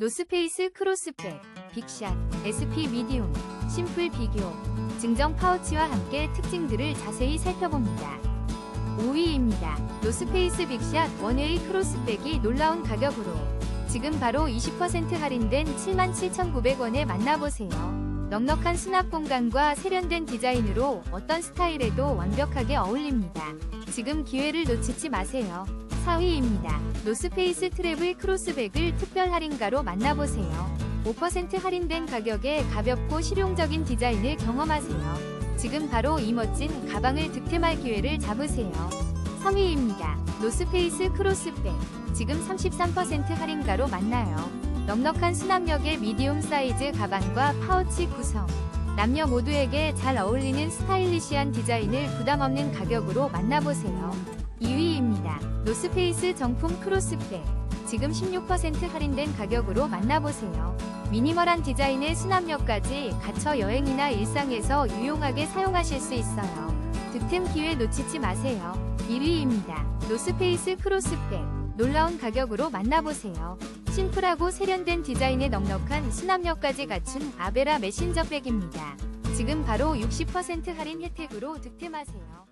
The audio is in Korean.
노스페이스 크로스백, 빅샷, SP 미디움, 심플 비교, 증정 파우치와 함께 특징들을 자세히 살펴봅니다. 5위입니다. 노스페이스 빅샷 원웨이 크로스백이 놀라운 가격으로 지금 바로 20% 할인된 77,900원에 만나보세요. 넉넉한 수납 공간과 세련된 디자인으로 어떤 스타일에도 완벽하게 어울립니다. 지금 기회를 놓치지 마세요. 4위입니다. 노스페이스 트래블 크로스백을 특별 할인가로 만나보세요. 5% 할인된 가격에 가볍고 실용적인 디자인을 경험하세요. 지금 바로 이 멋진 가방을 득템할 기회를 잡으세요. 3위입니다. 노스페이스 크로스백. 지금 33% 할인가로 만나요. 넉넉한 수납력의 미디움 사이즈 가방과 파우치 구성. 남녀 모두에게 잘 어울리는 스타일리시한 디자인을 부담 없는 가격으로 만나보세요. 2위입니다. 노스페이스 정품 크로스백. 지금 16% 할인된 가격으로 만나보세요. 미니멀한 디자인의 수납력까지 갖춰 여행이나 일상에서 유용하게 사용하실 수 있어요. 득템 기회 놓치지 마세요. 1위입니다. 노스페이스 크로스백. 놀라운 가격으로 만나보세요. 심플하고 세련된 디자인에 넉넉한 수납력까지 갖춘 아베라 메신저 백입니다. 지금 바로 60% 할인 혜택으로 득템하세요.